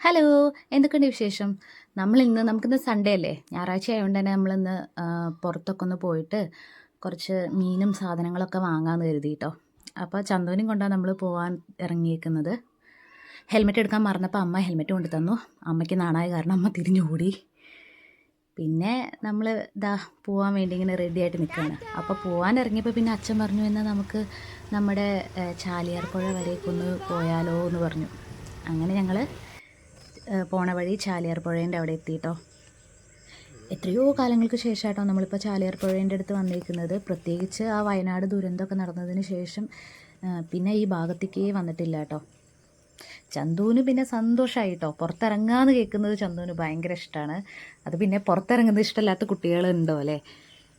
Hello എന്തൊക്കെയുണ്ട് വിശേഷം? നമ്മൾ ഇന്ന് നമുക്കിന്ന് സൺഡേ അല്ലേ? ഞായറാഴ്ച ആയതുകൊണ്ട് തന്നെ നമ്മളിന്ന് പുറത്തൊക്കെ ഒന്ന് പോയിട്ട് കുറച്ച് മീനും സാധനങ്ങളൊക്കെ വാങ്ങാമെന്ന് കരുതി കേട്ടോ അപ്പോൾ ചന്തുവിനും കൊണ്ടാണ് നമ്മൾ പോകാൻ ഇറങ്ങിയേക്കുന്നത്. ഹെൽമെറ്റ് എടുക്കാൻ മറന്നപ്പോൾ അമ്മ ഹെൽമെറ്റ് കൊണ്ട് തന്നു. അമ്മയ്ക്ക് നാണായ കാരണം അമ്മ തിരിഞ്ഞുകൂടി പിന്നെ നമ്മൾ ഇതാ പോകാൻ വേണ്ടി ഇങ്ങനെ റെഡി ആയിട്ട് നിൽക്കുകയാണ് അപ്പോൾ പോകാൻ ഇറങ്ങിയപ്പോൾ പിന്നെ അച്ഛൻ പറഞ്ഞു എന്നാൽ നമുക്ക് നമ്മുടെ ചാലിയാർ പുഴ വരേക്കൊന്ന് പോയാലോ എന്ന് പറഞ്ഞു. അങ്ങനെ ഞങ്ങൾ പോണ വഴി ചാലിയാർ പുഴേന്റെ അവിടെ എത്തിയിട്ടോ എത്രയോ കാലങ്ങൾക്ക് ശേഷമായിട്ടോ നമ്മളിപ്പോൾ ചാലിയാർ പുഴേന്റെ അടുത്ത് വന്നിരിക്കുന്നത് പ്രത്യേകിച്ച് ആ വയനാട് ദുരന്തമൊക്കെ നടന്നതിന് ശേഷം പിന്നെ ഈ ഭാഗത്തേക്കേ വന്നിട്ടില്ല കേട്ടോ ചന്തുവിന് പിന്നെ സന്തോഷമായിട്ടോ പുറത്തിറങ്ങാന്ന് കേൾക്കുന്നത് ചന്തുവിന് ഭയങ്കര ഇഷ്ടമാണ് അത് പിന്നെ പുറത്തിറങ്ങുന്നത് ഇഷ്ടമല്ലാത്ത കുട്ടികളുണ്ടോ അല്ലേ?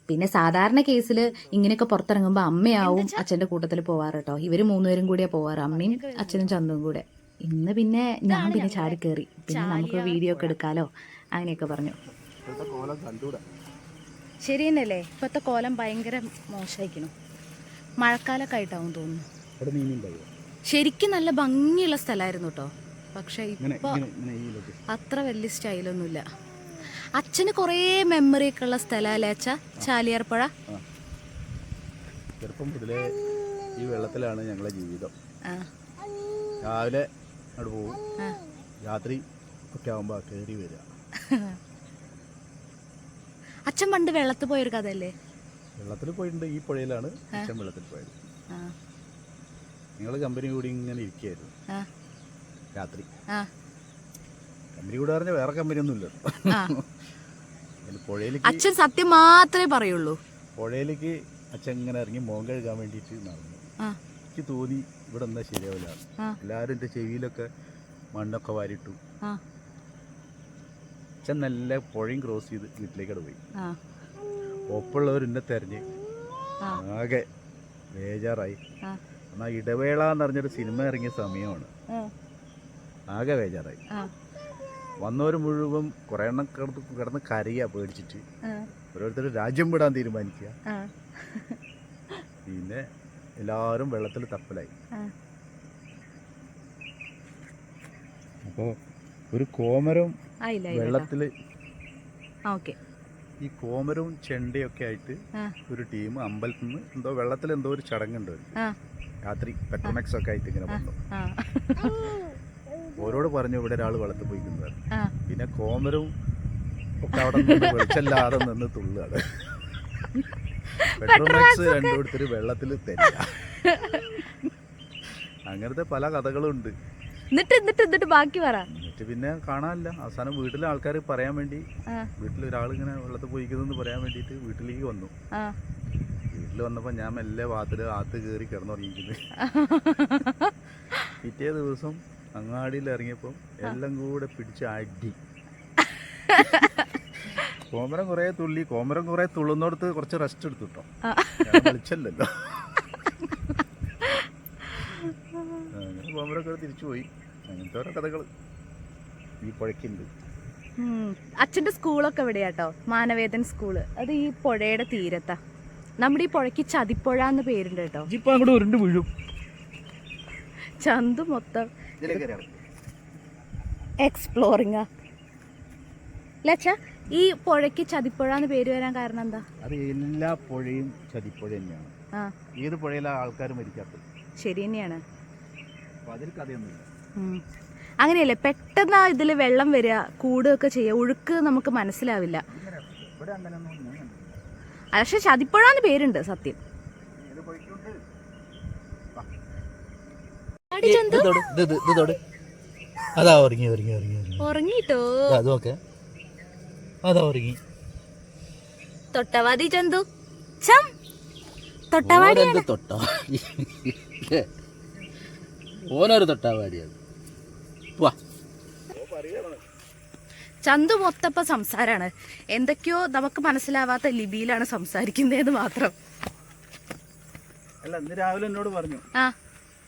പിന്നെ സാധാരണ കേസിൽ ഇങ്ങനെയൊക്കെ പുറത്തിറങ്ങുമ്പോൾ അമ്മയാവും അച്ഛന്റെ കൂട്ടത്തിൽ പോവാറ് കേട്ടോ. ഇവർ മൂന്നുപേരും കൂടിയാണ് പോവാറ്. അമ്മയും അച്ഛനും ചന്തുവും കൂടെ. ഇന്ന് പിന്നെ ഞാൻ പിന്നെ ചാടി കയറി പിന്നെ നമുക്ക് വീഡിയോ ഒക്കെ എടുക്കാലോ? അങ്ങനെയൊക്കെ പറഞ്ഞു. ശരി തന്നെയല്ലേ? ഇപ്പോഴത്തെ കോലം ഭയങ്കര മോശമായിരിക്കണം മഴക്കാലൊക്കെ ആയിട്ടാവും തോന്നുന്നു. ശരിക്കും നല്ല ഭംഗിയുള്ള സ്ഥലമായിരുന്നു കേട്ടോ. പക്ഷെ ഇപ്പൊ അത്ര വലിയ സ്റ്റൈലൊന്നുമില്ല. അച്ഛന് കുറേ മെമ്മറി ഒക്കെ ഉള്ള സ്ഥലമല്ലേ അച്ഛ? ചാലിയാർപ്പുഴ? ചെറുപ്പം മുതലേ ഈ വെള്ളത്തിലാണ് ഞങ്ങളുടെ ജീവിതം. ആ. രാവിലെ അവിടെ പോകും. രാത്രി ഒക്കെ ആകുമ്പോൾ കയറി വരിക അച്ഛൻ പണ്ട് വെള്ളത്തിൽ പോയൊരു കഥയല്ലേ? വെള്ളത്തിൽ പോയിട്ടുണ്ട് ഈ പുഴയിലാണ് അച്ഛൻ വെള്ളത്തിൽ പോയത്. ഞങ്ങൾ കമ്പനി കൂടി ഇങ്ങനെ ഇരിക്കുകയായിരുന്നു രാത്രി. കമ്പനി കൂടെ പറഞ്ഞ വേറെ കമ്പനി ഒന്നും ഇല്ലല്ലോ പുഴയിലേക്ക് അച്ഛൻ സത്യം മാത്രമേ പറയുള്ളൂ. പുഴയിലേക്ക് അച്ഛൻ ഇങ്ങനെ ഇറങ്ങി മോൻ കഴുകാൻ വേണ്ടിയിട്ട് നടന്നു. എനിക്ക് തോന്നി ഇവിടെ എന്താ ശരിയാവില്ല. എല്ലാരും എന്റെ ചെവിയിലൊക്കെ മണ്ണൊക്കെ വാരിട്ടു അച്ഛൻ നല്ല പുഴയും ക്രോസ് ചെയ്ത് വീട്ടിലേക്കവിടെ പോയി. ഒപ്പുള്ളവർ എന്നെ തെരഞ്ഞ് ആകെ ബേജാറായി. എന്നാ ഇടവേള എന്ന് പറഞ്ഞൊരു സിനിമ ഇറങ്ങിയ സമയമാണ്. ആകെ ബേജാറായി. വന്നവർ മുഴുവൻ കുറെ എണ്ണം കിടന്ന് കിടന്ന് കരയുക പേടിച്ചിട്ട്. ഓരോരുത്തർ രാജ്യം വിടാൻ തീരുമാനിക്കുക പിന്നെ എല്ലാവരും വെള്ളത്തിൽ തപ്പലായി. അപ്പോ അപ്പോൾ ഒരു കോമരം വെള്ളത്തിൽ വെള്ളത്തിൽ ഈ കോമരവും ചെണ്ടയൊക്കെ ആയിട്ട് ഒരു ടീം അമ്പലത്തിൽ നിന്ന് എന്തോ വെള്ളത്തിൽ എന്തോ ഒരു ചടങ്ങുണ്ട്. രാത്രി പെട്രോമാക്സ് ഒക്കെ ആയിട്ട് ഇങ്ങനെ വന്നു. ഓരോട് പറഞ്ഞു ഇവിടെ ഒരാൾ വെള്ളത്തിൽ പോയിക്കുന്നത്. പിന്നെ കോമരവും ഒക്കെ അവിടെ നിന്ന് വെളിച്ചല്ലാതെ നിന്ന് തുള്ളുകയാണ്. പെട്രോമാക്സ് വെള്ളത്തിൽ അങ്ങനത്തെ പല കഥകളും ഉണ്ട് എന്നിട്ട് എന്നിട്ട് എന്നിട്ട് ബാക്കി പറ. എന്നിട്ട് പിന്നെ കാണാനില്ല. അവസാനം വീട്ടിലെ ആൾക്കാർ പറയാൻ വേണ്ടി വീട്ടിൽ ഒരാൾ ഇങ്ങനെ വെള്ളത്തിൽ പോയിക്കുന്നു പറയാൻ വേണ്ടിയിട്ട് വീട്ടിലേക്ക് വന്നു. വീട്ടിൽ വന്നപ്പോൾ ഞാൻ മെല്ലെ വാത്തിൽ ആത്ത് കയറി കിടന്നുറങ്ങിക്കുന്നത് പിറ്റേ ദിവസം അങ്ങാടിയിൽ ഇറങ്ങിയപ്പോൾ എല്ലാം കൂടെ പിടിച്ച് അടി. കോമരം കുറേ തുള്ളി കോമരം കുറേ തുള്ളുന്നിടത്ത് കുറച്ച് റെസ്റ്റ് എടുത്തു കേട്ടോ വിളിച്ചല്ലോ അങ്ങനെ കോമരൊക്കെ തിരിച്ചു പോയി. അങ്ങനത്തെ ഓരോ കഥകൾ ഈ പുഴയ്ക്കുണ്ട്. അച്ഛന്റെ അച്ഛന്റെ സ്കൂളൊക്കെ എവിടെയാട്ടോ? മാനവേദൻ സ്കൂൾ. അത് ഈ പുഴയുടെ തീരത്താ. നമ്മുടെ ഈ പുഴയ്ക്ക് ചതിപ്പുഴ എന്ന് പേരുണ്ട് കേട്ടോ. ഇപ്പൊ അങ്ങോട്ട് ഉരുണ്ട് വീഴും. ചന്തു മൊത്തം എക്സ്പ്ലോറിംഗ് ലച്ച ഈ പുഴയ്ക്ക് ചതിപ്പുഴ എന്ന് പേര് വരാൻ കാരണം എന്താ? അത് എല്ലാ പുഴയും ചതിപ്പുഴ തന്നെയാണ്. ആ. ഏത് പുഴയിലാണ് ആൾക്കാർ മരിക്കാത്തത്? ശരി തന്നെയാണ്. അപ്പോൾ അതിൽ കഥയൊന്നുമില്ല. അങ്ങനെയല്ലേ പെട്ടെന്ന് ഇതിൽ വെള്ളം വരിക കൂടുകയൊക്കെ ചെയ്യുക ഒഴുക്ക് നമുക്ക് മനസ്സിലാവില്ല. പക്ഷെ ചതിപ്പുഴ എന്ന് പേരുണ്ട് സത്യം. ഉറങ്ങിട്ടോ അത് നോക്കെ അതാ ഉറങ്ങി തൊട്ടവാതി ചന്തു. ചം തൊട്ടവാടി ഓനെന്ത് തൊട്ടാവാടി? ഓനൊരു തൊട്ടാവാടി അത് വാ. ചന്തു മൊത്തപ്പ സംസാരാണ്. എന്തൊക്കെയോ നമുക്ക് മനസ്സിലാവാത്ത ലിപിയിലാണ് സംസാരിക്കുന്നതെന്ന് മാത്രം. അല്ല ഇന്ന് രാവിലെ എന്നോട് പറഞ്ഞു. ആ.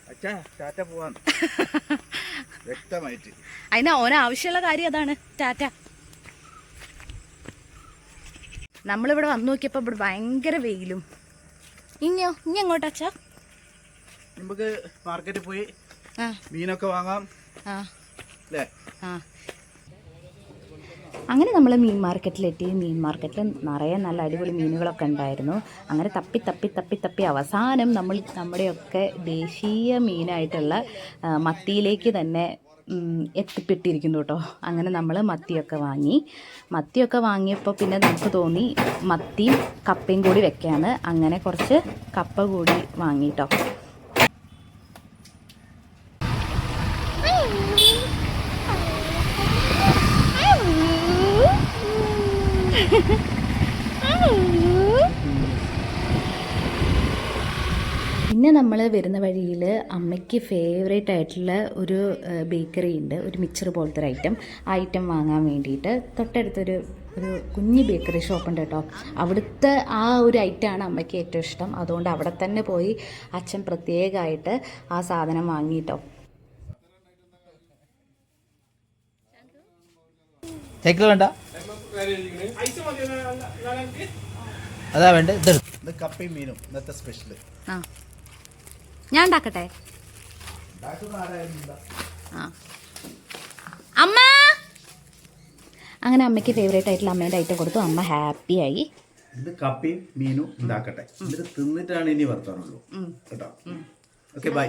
അച്ഛാ ടാറ്റ പോവാൻ വ്യക്തമായിട്ട്. അതിന് ഓന ആവശ്യമുള്ള കാര്യം അതാണ്. ടാറ്റ. നമ്മളിവിടെ വന്നു നോക്കിയപ്പോൾ ഇവിടെ ഭയങ്കര വെയിലും. ഇനിയോ? ഇനി എങ്ങോട്ടാച്ചാ നമുക്ക് മാർക്കറ്റിൽ പോയി മീനൊക്കെ വാങ്ങാം. ആ. അല്ലേ? ആ. അങ്ങനെ നമ്മൾ മീൻ മാർക്കറ്റിലെത്തി. മീൻ മാർക്കറ്റിൽ നിറയെ നല്ല അടിപൊളി മീനുകളൊക്കെ ഉണ്ടായിരുന്നു. അങ്ങനെ തപ്പി തപ്പി തപ്പി തപ്പി അവസാനം നമ്മൾ നമ്മുടെയൊക്കെ ദേശീയ മീനായിട്ടുള്ള മത്തിയിലേക്ക് തന്നെ എത്തിപ്പെട്ടിരിക്കുന്നു കേട്ടോ. അങ്ങനെ നമ്മൾ മത്തിയൊക്കെ വാങ്ങി. മത്തിയൊക്കെ വാങ്ങിയപ്പോൾ പിന്നെ നമുക്ക് തോന്നി മത്തിയും കപ്പയും കൂടി വെക്കാന്ന്. അങ്ങനെ കുറച്ച് കപ്പ കൂടി വാങ്ങി കേട്ടോ പിന്നെ നമ്മൾ വരുന്ന വഴിയിൽ അമ്മയ്ക്ക് ഫേവറേറ്റ് ആയിട്ടുള്ള ഒരു ബേക്കറി ഉണ്ട്. ഒരു മിക്സർ പോലത്തെ ഒരു ഐറ്റം ആ ഐറ്റം വാങ്ങാൻ വേണ്ടിയിട്ട് തൊട്ടടുത്തൊരു ഒരു കുഞ്ഞ് ബേക്കറി ഷോപ്പ് ഉണ്ട് കേട്ടോ. അവിടുത്തെ ആ ഒരു ഐറ്റമാണ് അമ്മയ്ക്ക് ഏറ്റവും ഇഷ്ടം. അതുകൊണ്ട് അവിടെ തന്നെ പോയി അച്ഛൻ പ്രത്യേകമായിട്ട് ആ സാധനം വാങ്ങിയിട്ടോ സൈക്കിൾ വേണ്ട. അതാ വേണ്ട ഇതെടുത്തു. ഇത് കപ്പയും മീനും. ഇന്നത്തെ സ്പെഷ്യൽ ആ. ഞാൻ ഉണ്ടാക്കട്ടെ? ആ. അമ്മ! അങ്ങനെ അമ്മയ്ക്ക് ഫേവറേറ്റ് ആയിട്ടുള്ള അമ്മേന്റെ ഐറ്റം കൊടുത്തു. അമ്മ ഹാപ്പിയായി ഇത് കപ്പയും മീനും ഉണ്ടാക്കട്ടെ. ഇത് തിന്നിട്ടാണ് ഇനി വർത്താനുള്ളൂ കേട്ടോ? Okay bye